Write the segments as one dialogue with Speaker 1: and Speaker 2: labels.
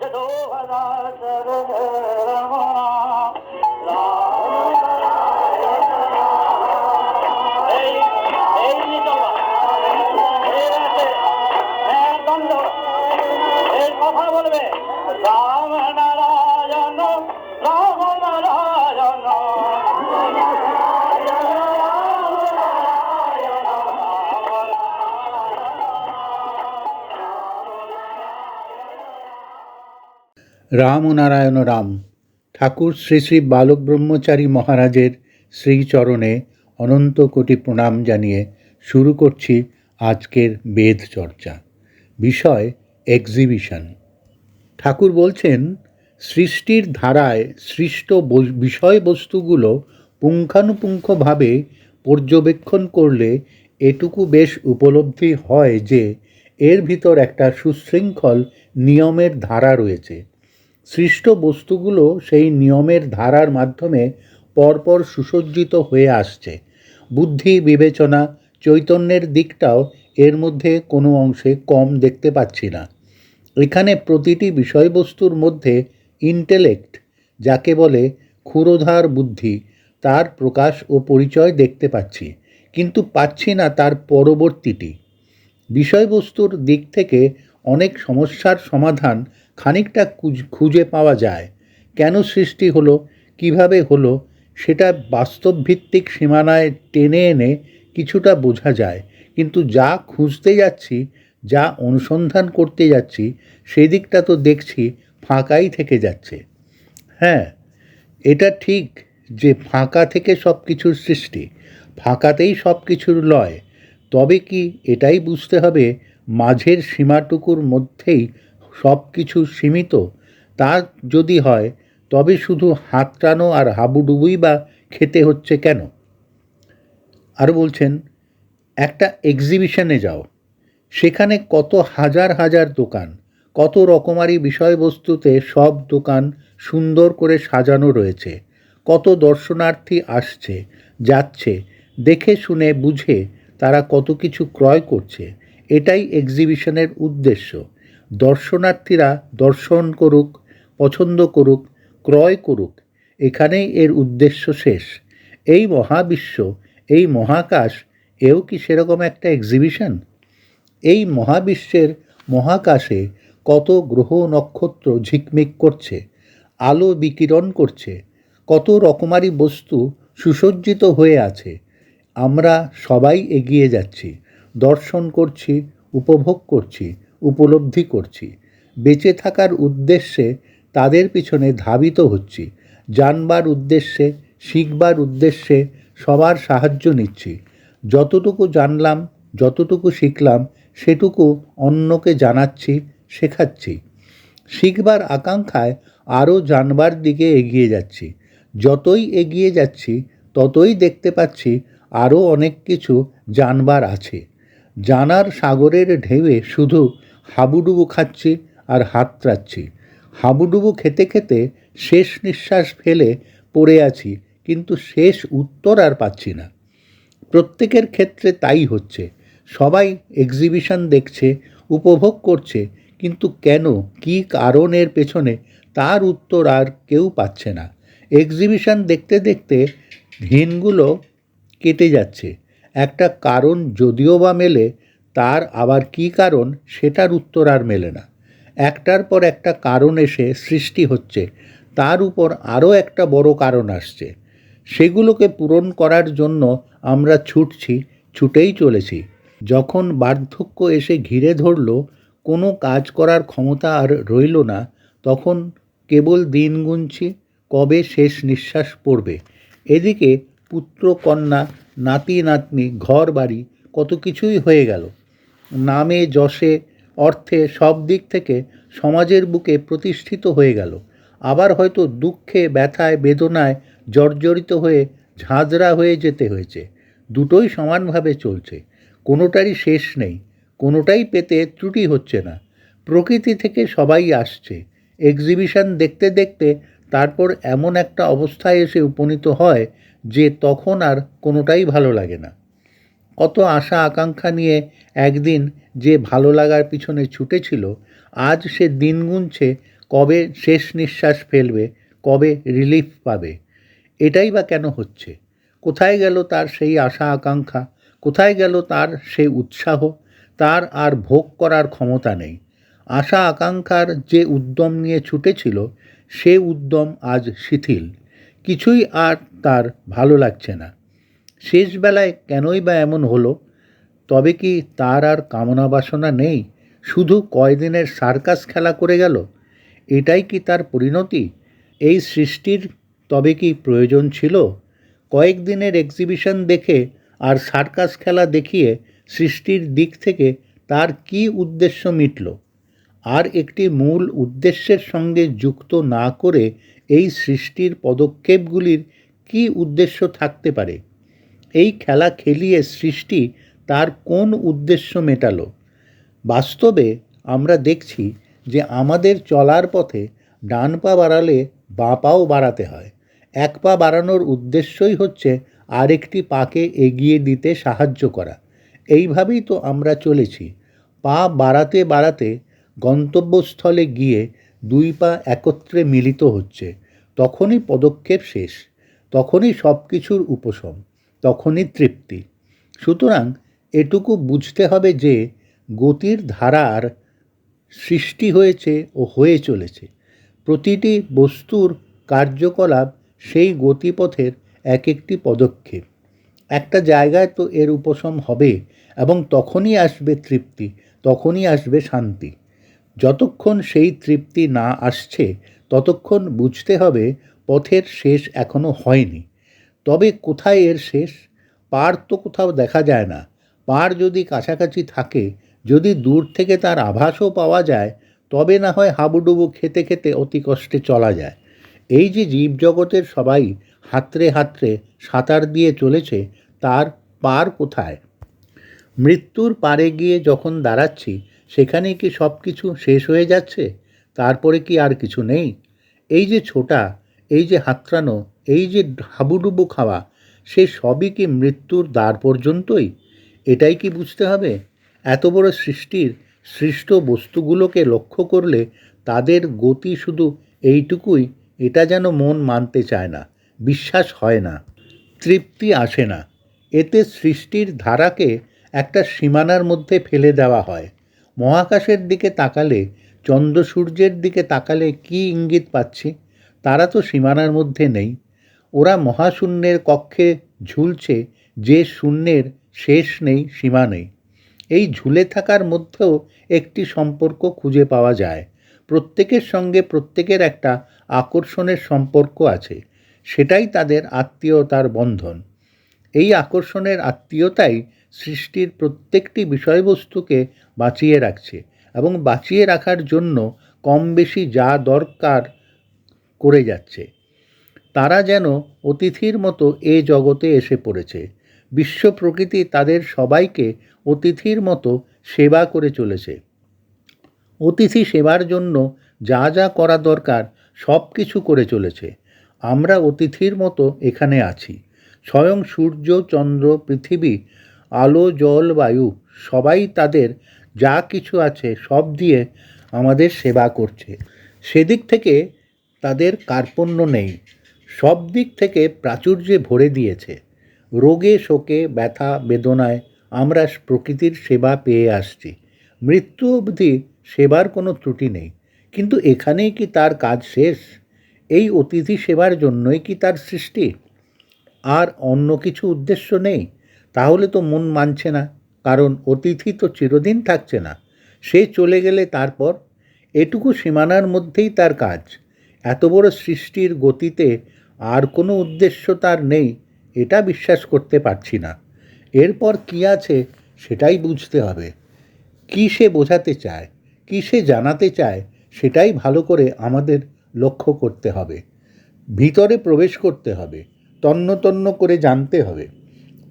Speaker 1: جڏهو خدا سر রাম নারায়ণ রাম।
Speaker 2: ঠাকুর শ্রী শ্রী বালক ব্রহ্মচারী মহারাজের শ্রীচরণে অনন্ত কোটি প্রণাম জানিয়ে শুরু করছি আজকের বেদ চর্চা। বিষয় এক্সিবিশন ঠাকুর বলছেন, সৃষ্টির ধারায় সৃষ্ট বস- বিষয়বস্তুগুলো পুঙ্খানুপুঙ্খভাবে পর্যবেক্ষণ করলে এটুকু বেশ উপলব্ধি হয় যে, এর ভিতর একটা সুশৃঙ্খল নিয়মের ধারা রয়েছে। সৃষ্ট বস্তুগুলো সেই নিয়মের ধারার মাধ্যমে পরপর সুসজ্জিত হয়ে আসছে। বুদ্ধি, বিবেচনা, চৈতন্যের দিকটাও এর মধ্যে কোনো অংশে কম দেখতে পাচ্ছি না। এখানে প্রতিটি বিষয়বস্তুর মধ্যে ইন্টেলেক্ট যাকে বলে ক্ষুরোধার বুদ্ধি, তার প্রকাশ ও পরিচয় দেখতে পাচ্ছি, কিন্তু পাচ্ছি না তার পরবর্তীটি। বিষয়বস্তুর দিক থেকে অনেক সমস্যার সমাধান খানিকটা খুঁজে পাওয়া যায়। কেন সৃষ্টি হলো? কীভাবে হলো? সেটা বাস্তবভিত্তিক সীমানায় টেনে এনে কিছুটা বোঝা যায়। কিন্তু যা খুঁজতে যাচ্ছি, যা অনুসন্ধান করতে যাচ্ছি, সেদিকটা তো দেখছি ফাঁকাই থেকে যাচ্ছে। হ্যাঁ এটা ঠিক যে ফাঁকা থেকে সব কিছুর সৃষ্টি, ফাঁকাতেই সব কিছুর লয়। তবে কি এটাই বুঝতে হবে, মাঝের সীমাটুকুর মধ্যেই সব কিছু সীমিত। তা যদি হয়, তবে শুধু হাতটানো আর হাবুডুবুই বা খেতে হচ্ছে কেন? আরও বলছেন, একটা এক্সিবিশনে যাও। সেখানে কত হাজার হাজার দোকান, কত রকমারি বিষয়বস্তুতে সব দোকান সুন্দর করে সাজানো রয়েছে। কত দর্শনার্থী আসছে, যাচ্ছে, দেখে শুনে বুঝে তারা কত কিছু ক্রয় করছে। এটাই এক্সিবিশনের উদ্দেশ্য। দর্শনার্থীরা দর্শন করুক, পছন্দ করুক, ক্রয় করুক, এখানেই এর উদ্দেশ্য শেষ। এই মহাবিশ্ব, এই মহাকাশ, এও কি সেরকম একটা এক্সিবিশন এই মহাবিশ্বের মহাকাশে কত গ্রহ নক্ষত্র ঝিকমিক করছে, আলো বিকিরণ করছে, কত রকমারি বস্তু সুসজ্জিত হয়ে আছে, আমরা সবাই এগিয়ে যাচ্ছি, দর্শন করছি, উপভোগ করছি উপলব্ধি করছি। বেঁচে থাকার উদ্দেশ্যে তাদের পিছনে ধাবিত হচ্ছি। জানবার উদ্দেশ্যে, শিখবার উদ্দেশ্যে সবার সাহায্য নিচ্ছি। যতটুকু জানলাম, যতটুকু শিখলাম, সেটুকু অন্যকে জানাচ্ছি, শেখাচ্ছি। শিখবার আকাঙ্ক্ষায় আরও জানবার দিকে এগিয়ে যাচ্ছি। যতই এগিয়ে যাচ্ছি, ততই দেখতে পাচ্ছি আরও অনেক কিছু জানবার আছে। জানার সাগরের ঢেউয়ে শুধু হাবুডুবু খাচ্ছি আর হাতড়াচ্ছি হাবুডুবু খেতে খেতে শেষ নিঃশ্বাস ফেলে পড়ে আছি, কিন্তু শেষ উত্তর আর পাচ্ছি না। প্রত্যেকের ক্ষেত্রে তাই হচ্ছে। সবাই এক্সিবিশন দেখছে, উপভোগ করছে, কিন্তু কেন, কী কারণের পেছনে তার উত্তর আর কেউ পাচ্ছে না। এক্সিবিশন দেখতে দেখতে দিনগুলো কেটে যাচ্ছে। একটা কারণ যদিও বা মেলে তার আবার কী কারণ সেটার উত্তর আর মেলে না। একটার পর একটা কারণ এসে সৃষ্টি হচ্ছে, তার উপর আরও একটা বড় কারণ আসছে। সেগুলোকে পূরণ করার জন্য আমরা ছুটছি, ছুটেই চলেছি। যখন বার্ধক্য এসে ঘিরে ধরল, কোনো কাজ করার ক্ষমতা আর রইল না, তখন কেবল দিন গুনছি, কবে শেষ নিঃশ্বাস পড়বে। এদিকে পুত্র কন্যা নাতি নাতনি ঘর বাড়ি কত কিছুই হয়ে গেল। নামে, যশে, অর্থে সব দিক থেকে সমাজের বুকে প্রতিষ্ঠিত হয়ে গেল। আবার হয়তো দুঃখে, ব্যথায়, বেদনায় জর্জরিত হয়ে ঝাঁঝরা হয়ে যেতে হয়েছে। দুটোই সমানভাবে চলছে। কোনোটারই শেষ নেই। কোনোটাই পেতে ত্রুটি হচ্ছে না। প্রকৃতি থেকে সবাই আসছে। এক্সিবিশন দেখতে দেখতে তারপর এমন একটা অবস্থায় এসে উপনীত হয় যে তখন আর কোনোটাই ভালো লাগে না। কত আশা আকাঙ্ক্ষা নিয়ে একদিন যে ভালো লাগার পিছনে ছুটেছিল আজ সে দিন গুনছে কবে শেষ নিঃশ্বাস ফেলবে, কবে রিলিফ পাবে। এটাই বা কেন হচ্ছে? কোথায় গেল তার সেই আশা আকাঙ্ক্ষা? কোথায় গেল তার সেই উৎসাহ? তার আর ভোগ করার ক্ষমতা নেই। আশা আকাঙ্ক্ষার যে উদ্যম নিয়ে ছুটেছিল সে উদ্যম আজ শিথিল। কিছুই আর তার ভালো লাগছে না। শেষ বেলায় কেনই বা এমন হলো? তবে কি তার আর কামনা বাসনা নেই? শুধু কয়দিনের সার্কাস খেলা করে গেল? এটাই কি তার পরিণতি? এই সৃষ্টির তবে কি প্রয়োজন ছিল? কয়েকদিনের এক্সিবিশন দেখে আর সার্কাস খেলা দেখিয়ে সৃষ্টির দিক থেকে তার কি উদ্দেশ্য মিটল? আর একটি মূল উদ্দেশ্যের সঙ্গে যুক্ত না করে এই সৃষ্টির পদক্ষেপগুলির কি উদ্দেশ্য থাকতে পারে? এই খেলা খেলিয়ে সৃষ্টি তার কোন উদ্দেশ্য মেটালো? বাস্তবে আমরা দেখছি যে আমাদের চলার পথে ডান পা বাড়ালে বাঁ পাও বাড়াতে হয়। এক পা বাড়ানোর উদ্দেশ্যই হচ্ছে আরেকটি পাকে এগিয়ে দিতে সাহায্য করা। এইভাবেই তো আমরা চলেছি। পা বাড়াতে বাড়াতে গন্তব্যস্থলে গিয়ে দুই পা একত্রে মিলিত হচ্ছে। তখনই পদক্ষেপ শেষ। তখনই সব কিছুর উপশম। তখনই তৃপ্তি। সুতরাং এটুকু বুঝতে হবে যে গতির ধারার সৃষ্টি হয়েছে ও হয়ে চলেছে। প্রতিটি বস্তুর কার্যকলাপ সেই গতিপথের এক একটি পদক্ষেপ। একটা জায়গায় তো এর উপশম হবে এবং তখনই আসবে তৃপ্তি, তখনই আসবে শান্তি। যতক্ষণ সেই তৃপ্তি না আসছে, ততক্ষণ বুঝতে হবে পথের শেষ এখনও হয়নি। তবে কোথায় এর শেষ? পার তো কোথাও দেখা যায় না। পার যদি কাছাকাছি থাকে, যদি দূর থেকে তার আভাসও পাওয়া যায়, তবে না হয় হাবুডুবু খেতে খেতে অতি কষ্টে চলা যায়। এই যে জীবজগতের সবাই হাতড়ে হাতড়ে সাঁতার দিয়ে চলেছে, তার পার কোথায়? মৃত্যুর পারে গিয়ে যখন দাঁড়াচ্ছি, সেখানে কি সব কিছু শেষ হয়ে যাচ্ছে? তারপরে কি আর কিছু নেই? এই যে ছোটা, এই যে হাতড়ানো এই যে হাবুডুবু খাওয়া, সে সবই কি মৃত্যুর দ্বার পর্যন্তই? এটাই কি বুঝতে হবে? এত বড় সৃষ্টির সৃষ্ট বস্তুগুলোকে লক্ষ্য করলে তাদের গতি শুধু এইটুকুই, এটা যেন মন মানতে চায় না, বিশ্বাস হয় না, তৃপ্তি আসে না। এতে সৃষ্টির ধারাকে একটা সীমানার মধ্যে ফেলে দেওয়া হয়। মহাকাশের দিকে তাকালে চন্দ্র সূর্যের দিকে তাকালে কি ইঙ্গিত পাচ্ছি? তারা তো সীমানার মধ্যে নেই। ওরা মহাশূন্যের কক্ষে ঝুলছে, যে শূন্যের শেষ নেই, সীমা নেই। এই ঝুলে থাকার মধ্যেও একটি সম্পর্ক খুঁজে পাওয়া যায়। প্রত্যেকের সঙ্গে প্রত্যেকের একটা আকর্ষণের সম্পর্ক আছে। সেটাই তাদের আত্মীয়তার বন্ধন। এই আকর্ষণের আত্মীয়তাই সৃষ্টির প্রত্যেকটি বিষয়বস্তুকে বাঁচিয়ে রাখছে এবং বাঁচিয়ে রাখার জন্য কম বেশি যা দরকার করে যাচ্ছে। তারা যেন অতিথির মতো এ জগতে এসে পড়েছে। বিশ্ব প্রকৃতি তাদের সবাইকে অতিথির মতো সেবা করে চলেছে। অতিথি সেবার জন্য যা যা করা দরকার সব কিছু করে চলেছে। আমরা অতিথির মতো এখানে আছি। স্বয়ং সূর্য, চন্দ্র, পৃথিবী, আলো, জল, বায়ু সবাই তাদের যা কিছু আছে সব দিয়ে আমাদের সেবা করছে। সেদিক থেকে তাদের কার্পণ্য নেই। সব দিক থেকে প্রাচুর্যে ভরে দিয়েছে। রোগে, শোকে, ব্যথা, বেদনায় আমরা প্রকৃতির সেবা পেয়ে আসছি। মৃত্যু অবধি সেবার কোনো ত্রুটি নেই। কিন্তু এখানেই কি তার কাজ শেষ? এই অতিথি সেবার জন্যই কি তার সৃষ্টি? আর অন্য কিছু উদ্দেশ্য নেই? তাহলে তো মন মানছে না, কারণ অতিথি তো চিরদিন থাকছে না। সে চলে গেলে তারপর? এটুকু সীমানার মধ্যেই তার কাজ। এত বড় সৃষ্টির গতিতে আর কোনো উদ্দেশ্য তার নেই, এটা বিশ্বাস করতে পারছি না। এরপর কী আছে সেটাই বুঝতে হবে। কী সে বোঝাতে চায়, কী সে জানাতে চায়, সেটাই ভালো করে আমাদের লক্ষ্য করতে হবে। ভিতরে প্রবেশ করতে হবে, তন্ন তন্ন করে জানতে হবে।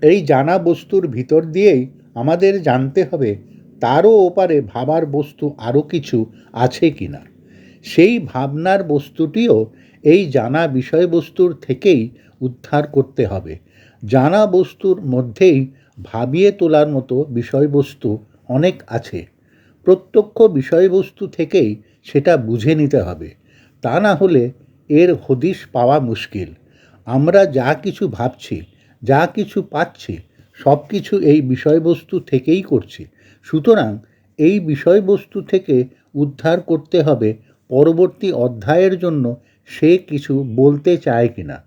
Speaker 2: এই জানা বস্তুর ভিতর দিয়েই আমাদের জানতে হবে, তারও ওপারে ভাবার বস্তু আরও কিছু আছে কি না সেই ভাবনার বস্তুটিও এই জানা বিষয়বস্তুর থেকেই উদ্ধার করতে হবে। জানা বস্তুর মধ্যেই ভাবিয়ে তোলার মতো বিষয়বস্তু অনেক আছে। প্রত্যক্ষ বিষয়বস্তু থেকেই সেটা বুঝে নিতে হবে। তা না হলে এর হদিশ পাওয়া মুশকিল। আমরা যা কিছু ভাবছি, যা কিছু পাচ্ছি সব কিছু এই বিষয়বস্তু থেকেই করছি। সুতরাং এই বিষয়বস্তু থেকে উদ্ধার করতে হবে পরবর্তী অধ্যায়ের জন্য সে কিছু বলতে চায় কি না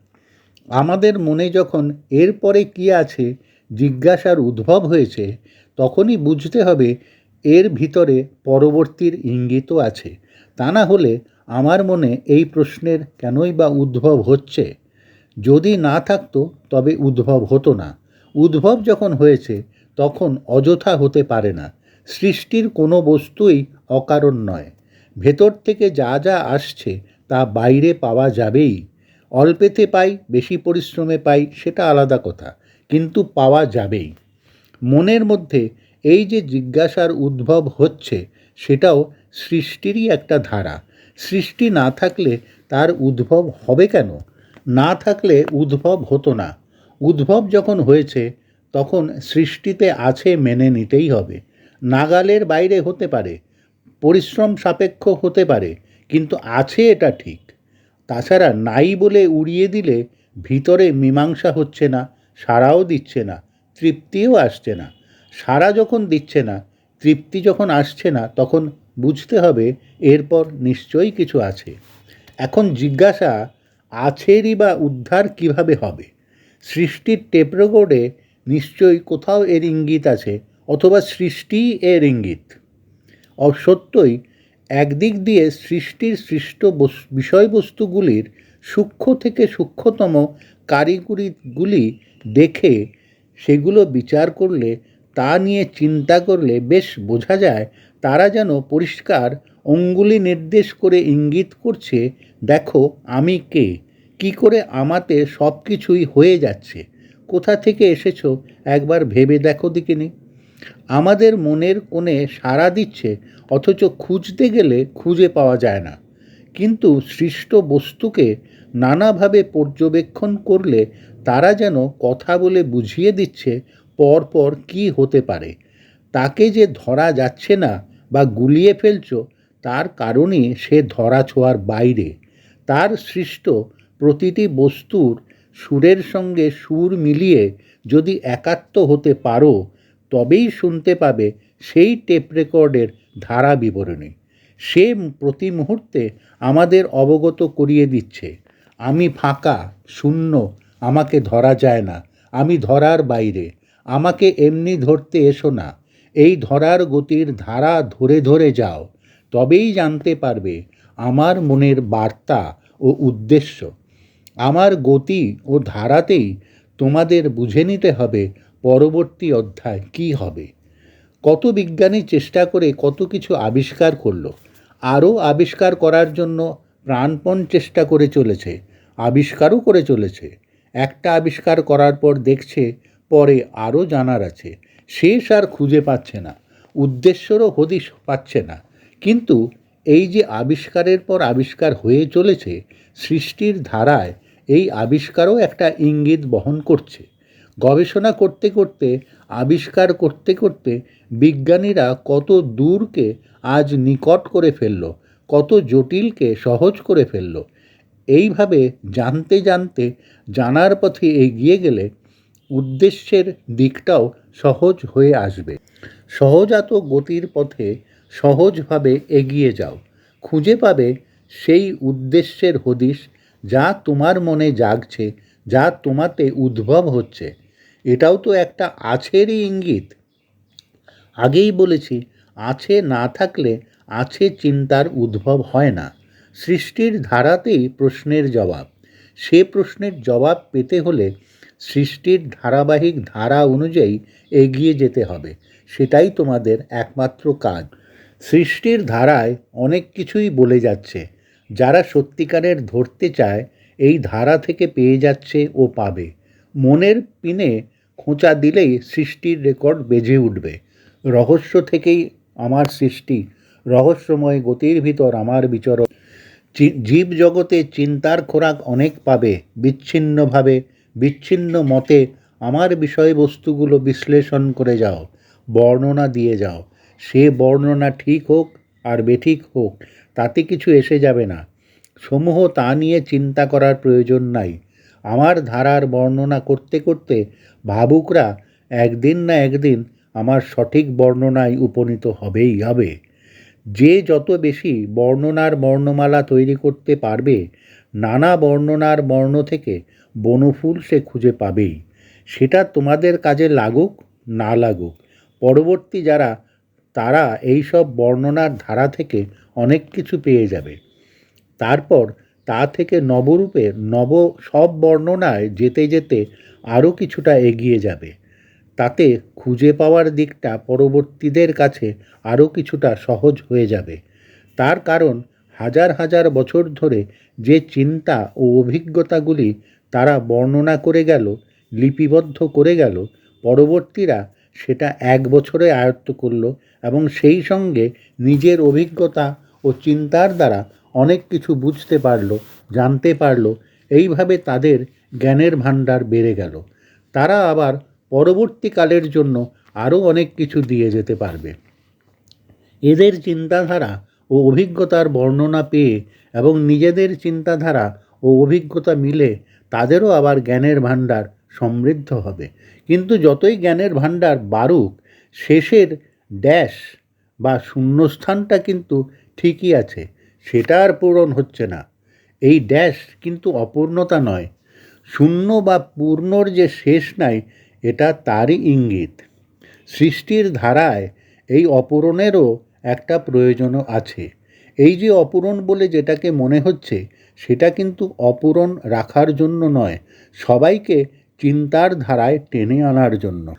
Speaker 2: আমাদের মনে যখন এরপরে কি আছে জিজ্ঞাসার উদ্ভব হয়েছে, তখনই বুঝতে হবে এর ভিতরে পরবর্তীর ইঙ্গিতও আছে। তা না হলে আমার মনে এই প্রশ্নের কেনই বা উদ্ভব হচ্ছে? যদি না থাকতো, তবে উদ্ভব হতো না। উদ্ভব যখন হয়েছে, তখন অযথা হতে পারে না। সৃষ্টির কোনো বস্তুই অকারণ নয়। ভেতর থেকে যা যা আসছে তা বাইরে পাওয়া যাবেই। অল্পেতে পাই, বেশি পরিশ্রমে পাই, সেটা আলাদা কথা, কিন্তু পাওয়া যাবেই। মনের মধ্যে এই যে জিজ্ঞাসার উদ্ভব হচ্ছে, সেটাও সৃষ্টিরই একটা ধারা। সৃষ্টি না থাকলে তার উদ্ভব হবে কেন? না থাকলে উদ্ভব হতো না। উদ্ভব যখন হয়েছে, তখন সৃষ্টিতে আছে মেনে নিতেই হবে। নাগালের বাইরে হতে পারে, পরিশ্রম সাপেক্ষ হতে পারে কিন্তু আছে এটা ঠিক। তাছাড়া নাই বলে উড়িয়ে দিলে ভিতরে মীমাংসা হচ্ছে না সারাও দিচ্ছে না, তৃপ্তিও আসছে না। সারা যখন দিচ্ছে না, তৃপ্তি যখন আসছে না, তখন বুঝতে হবে এরপর নিশ্চয়ই কিছু আছে। এখন জিজ্ঞাসা, আছেরই বা উদ্ধার কীভাবে হবে? সৃষ্টির টেপ রেকর্ডে নিশ্চয়ই কোথাও এর ইঙ্গিত আছে, অথবা সৃষ্টিই এর ইঙ্গিত। অসত্যই একদিক দিয়ে সৃষ্টির সৃষ্ট বস- বিষয়বস্তুগুলির সূক্ষ্ম থেকে সূক্ষ্মতম কারিগরিগুলি দেখে সেগুলো বিচার করলে, তা নিয়ে চিন্তা করলে বেশ বোঝা যায় তারা যেন পরিষ্কার অঙ্গুলি নির্দেশ করে ইঙ্গিত করছে, দেখো, আমি কে? কি করে আমাতে সব কিছুই হয়ে যাচ্ছে? কোথা থেকে এসেছ? একবার ভেবে দেখো দিকিনি আমাদের মনের কোণে সাড়া দিচ্ছে, অথচ খুঁজতে গেলে খুঁজে পাওয়া যায় না। কিন্তু সৃষ্ট বস্তুকে নানাভাবে পর্যবেক্ষণ করলে তারা যেন কথা বলে বুঝিয়ে দিচ্ছে পরপর কি হতে পারে। তাকে যে ধরা যাচ্ছে না বা গুলিয়ে ফেলছো, তার কারণে সে ধরা ছোঁয়ার বাইরে। তার সৃষ্ট প্রতিটি বস্তুর সুরের সঙ্গে সুর মিলিয়ে যদি একাত্ম হতে পারো তবেই শুনতে পাবে সেই টেপ রেকর্ডের ধারা বিবরণী সে প্রতি মুহূর্তে আমাদের অবগত করিয়ে দিচ্ছে, আমি ফাঁকা, শূন্য, আমাকে ধরা যায় না, আমি ধরার বাইরে, আমাকে এমনি ধরতে এসো না, এই ধরার গতির ধারা ধরে ধরে যাও। তবেই জানতে পারবে আমার মনের বার্তা ও উদ্দেশ্য। আমার গতি ও ধারাতেই তোমাদের বুঝে নিতে হবে পরবর্তী অধ্যায় কি হবে? কত বিজ্ঞানী চেষ্টা করে কত কিছু আবিষ্কার করল। আরও আবিষ্কার করার জন্য প্রাণপণ চেষ্টা করে চলেছে, আবিষ্কারও করে চলেছে। একটা আবিষ্কার করার পর দেখছে, পরে আরও জানার আছে। শেষ আর খুঁজে পাচ্ছে না, উদ্দেশ্যরও হদিশ পাচ্ছে না। কিন্তু এই যে আবিষ্কারের পর আবিষ্কার হয়ে চলেছে, সৃষ্টির ধারায় এই আবিষ্কারও একটা ইঙ্গিত বহন করছে। গবেষণা করতে করতে, আবিষ্কার করতে করতে বিজ্ঞানীরা কত দূরকে আজ নিকট করে ফেলল, কত জটিলকে সহজ করে ফেলল। এইভাবে জানতে জানতে জানার পথে এগিয়ে গেলে উদ্দেশ্যের দিকটাও সহজ হয়ে আসবে। সহজাত গতির পথে সহজভাবে এগিয়ে যাও। খুঁজে পাবে সেই উদ্দেশ্যের হদিশ যা তোমার মনে জাগছে, যা তোমাতে উদ্ভব হচ্ছে। এটাও তো একটা আছেরই ইঙ্গিত। আগেই বলেছি, আছে না থাকলে আছে চিন্তার উদ্ভব হয় না। সৃষ্টির ধারাতেই প্রশ্নের জবাব। সে প্রশ্নের জবাব পেতে হলে সৃষ্টির ধারাবাহিক ধারা অনুযায়ী এগিয়ে যেতে হবে। সেটাই তোমাদের একমাত্র কাজ। সৃষ্টির ধারায় অনেক কিছুই বলে যাচ্ছে। যারা সত্যিকারের ধরতে চায়, এই ধারা থেকে পেয়ে যাচ্ছে ও পাবে। মনের পিনে খোঁচা দিলেই সৃষ্টির রেকর্ড বেজে উঠবে। রহস্য থেকেই আমার সৃষ্টি, রহস্যময় গতির ভিতর আমার বিচরণ। জীব জগতে চিন্তার খোরাক অনেক পাবে, বিচ্ছিন্নভাবে, বিচ্ছিন্ন মতে আমার বিষয়বস্তুগুলো বিশ্লেষণ করে যাও, বর্ণনা দিয়ে যাও। সে বর্ণনা ঠিক হোক আর বেঠিক হোক, তাতে কিছু এসে যাবে না। সমূহ তা নিয়ে চিন্তা করার প্রয়োজন নাই। আমার ধারার বর্ণনা করতে করতে ভাবুকরা একদিন না একদিন আমার সঠিক বর্ণনায় উপনীত হবেই হবে। যে যত বেশি বর্ণনার বর্ণমালা তৈরি করতে পারবে, নানা বর্ণনার বর্ণ থেকে বনফুল সে খুঁজে পাবেই। সেটা তোমাদের কাজে লাগুক, না লাগুক। পরবর্তী যারা, তারা এই সব বর্ণনার ধারা থেকে অনেক কিছু পেয়ে যাবে। তারপর তা থেকে নবরূপে নব সব বর্ণনায় যেতে যেতে আরও কিছুটা এগিয়ে যাবে। তাতে খুঁজে পাওয়ার দিকটা পরবর্তীদের কাছে আরও কিছুটা সহজ হয়ে যাবে। তার কারণ হাজার হাজার বছর ধরে যে চিন্তা ও অভিজ্ঞতাগুলি তারা বর্ণনা করে গেল, লিপিবদ্ধ করে গেল, পরবর্তীরা সেটা এক বছরে আয়ত্ত করল এবং সেই সঙ্গে নিজের অভিজ্ঞতা ও চিন্তার দ্বারা অনেক কিছু বুঝতে পারল, জানতে পারল, এইভাবে তাদের জ্ঞানের ভাণ্ডার বেড়ে গেল। তারা আবার পরবর্তীকালের জন্য আরও অনেক কিছু দিয়ে যেতে পারবে। এদের চিন্তাধারা ও অভিজ্ঞতার বর্ণনা পেয়ে এবং নিজেদের চিন্তাধারা ও অভিজ্ঞতা মিলে তাদেরও আবার জ্ঞানের ভাণ্ডার সমৃদ্ধ হবে। কিন্তু যতই জ্ঞানের ভাণ্ডার বাড়ুক, শেষের ড্যাশ বা শূন্যস্থানটা কিন্তু ঠিকই আছে। সেটা আর পূরণ হচ্ছে না। এই ড্যাশ কিন্তু অপূর্ণতা নয়। শূন্য বা পূর্ণর যে শেষ নাই, এটা তারই ইঙ্গিত। সৃষ্টির ধারায় এই অপূরণেরও একটা প্রয়োজনও আছে। এই যে অপূরণ বলে যেটাকে মনে হচ্ছে, সেটা কিন্তু অপূরণ রাখার জন্য নয়, সবাইকে চিন্তার ধারায় টেনে আনার জন্য।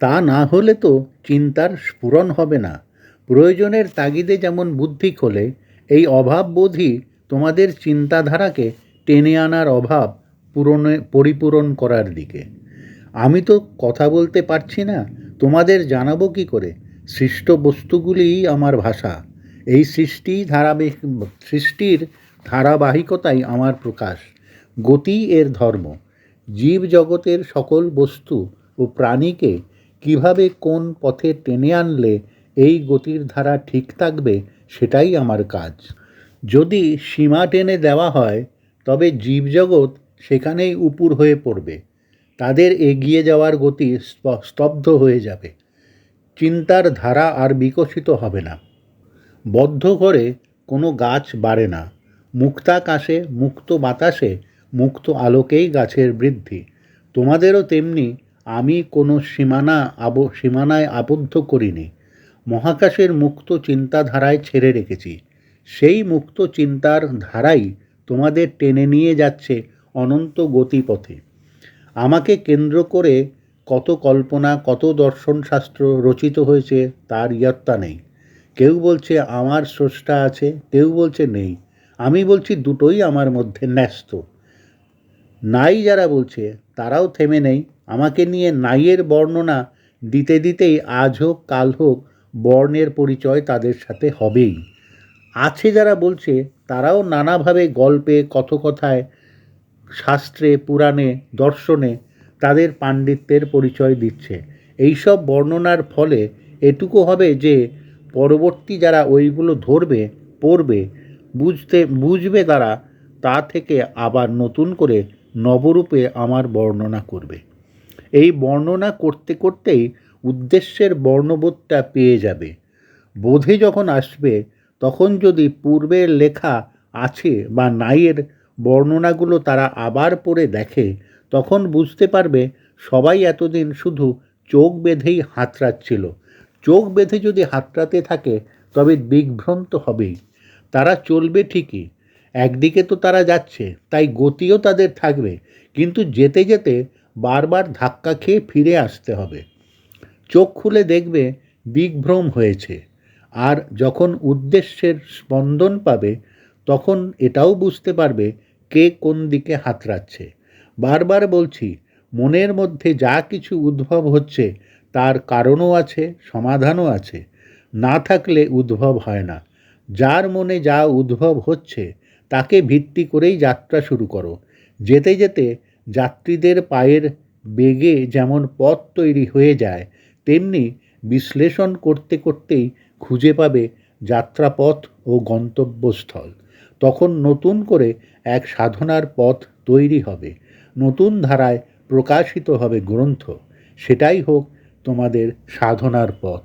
Speaker 2: তা না হলে তো চিন্তার স্ফুরণ হবে না। প্রয়োজনের তাগিদে যেমন বুদ্ধি খোলে এই অভাববোধই তোমাদের চিন্তাধারাকে টেনে আনার অভাব পূরণে, পরিপূরণ করার দিকে। আমি তো কথা বলতে পারছি না, তোমাদের জানাব কি করে? সৃষ্ট বস্তুগুলিই আমার ভাষা। এই সৃষ্টি ধারাবাহিক, সৃষ্টির ধারাবাহিকতাই আমার প্রকাশ। গতি এর ধর্ম। জীব জগতের সকল বস্তু ও প্রাণীকে কীভাবে কোন পথে টেনে আনলে এই গতির ধারা ঠিক থাকবে সেটাই আমার কাজ। যদি সীমা টেনে দেওয়া হয়, তবে জীবজগৎ সেখানেই উপুর হয়ে পড়বে। তাদের এগিয়ে যাওয়ার গতি স্তব্ধ হয়ে যাবে। চিন্তার ধারা আর বিকশিত হবে না। বদ্ধ করে কোনো গাছ বাড়ে না। মুক্তাকাশে মুক্ত বাতাসে, মুক্ত আলোকেই গাছের বৃদ্ধি। তোমাদেরও তেমনি আমি কোনো সীমানা আব, সীমানায় আবদ্ধ করিনি। মহাকাশের মুক্ত চিন্তাধারায় ছেড়ে রেখেছি। সেই মুক্ত চিন্তার ধারাই তোমাদের টেনে নিয়ে যাচ্ছে অনন্ত গতিপথে। আমাকে কেন্দ্র করে কত কল্পনা, কত দর্শনশাস্ত্র রচিত হয়েছে তার ইয়ত্তা নেই। কেউ বলছে আমার স্রষ্টা আছে, কেউ বলছে নেই। আমি বলছি দুটোই আমার মধ্যে ন্যস্ত। নাই যারা বলছে, তারাও থেমে নেই। আমাকে নিয়ে নাইয়ের বর্ণনা দিতে দিতেই আজ হোক, কাল হোক বর্ণের পরিচয় তাদের সাথে হবেই। আছে যারা বলছে, তারাও নানাভাবে গল্পে, কথকথায়, শাস্ত্রে, পুরাণে, দর্শনে তাদের পাণ্ডিত্যের পরিচয় দিচ্ছে। এইসব বর্ণনার ফলে এটুকু হবে যে, পরবর্তী যারা ওইগুলো ধরবে, পড়বে, বুঝতে, বুঝবে তারা, তা থেকে আবার নতুন করে নবরূপে আমার বর্ণনা করবে। এই বর্ণনা করতে করতেই উদ্দেশ্যের বর্ণবোধটা পেয়ে যাবে। বোধে যখন আসবে, তখন যদি পূর্বের লেখা আছে বা নাইয়ের বর্ণনাগুলো তারা আবার পড়ে দেখে, তখন বুঝতে পারবে সবাই এতদিন শুধু চোখ বেঁধেই হাতড়াচ্ছিল। চোখ বেঁধে যদি হাতড়াতে থাকে, তবে দিগ্ভ্রান্ত হবেই। তারা চলবে ঠিকই। একদিকে তো তারা যাচ্ছে, তাই গতিও তাদের থাকবে, কিন্তু যেতে যেতে বারবার ধাক্কা খেয়ে ফিরে আসতে হবে। চোখ খুলে দেখবে দিগ্ভ্রম হয়েছে। আর যখন উদ্দেশ্যের স্পন্দন পাবে, তখন এটাও বুঝতে পারবে কে কোন দিকে হাতড়াচ্ছে। বারবার বলছি, মনের মধ্যে যা কিছু উদ্ভব হচ্ছে, তার কারণও আছে, সমাধানও আছে। না থাকলে উদ্ভব হয় না। যার মনে যা উদ্ভব হচ্ছে, তাকে ভিত্তি করেই যাত্রা শুরু করো। যেতে যেতে যাত্রীদের পায়ের বেগে যেমন পথ তৈরি হয়ে যায় তেমনি বিশ্লেষণ করতে করতেই খুঁজে পাবে যাত্রাপথ ও গন্তব্যস্থল। তখন নতুন করে এক সাধনার পথ তৈরি হবে। নতুন ধারায় প্রকাশিত হবে গ্রন্থ। সেটাই হোক তোমাদের সাধনার পথ।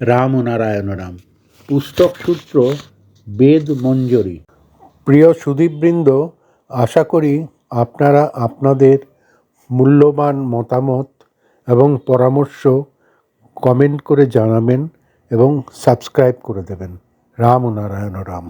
Speaker 2: রাম নারায়ণ রাম। পুস্তক সূত্র বেদ মঞ্জরি। প্রিয় সুদীপবৃন্দ, আশা করি আপনারা আপনাদের মূল্যবান মতামত এবং পরামর্শ কমেন্ট করে জানাবেন এবং সাবস্ক্রাইব করে দেবেন। রাম নারায়ণ রাম।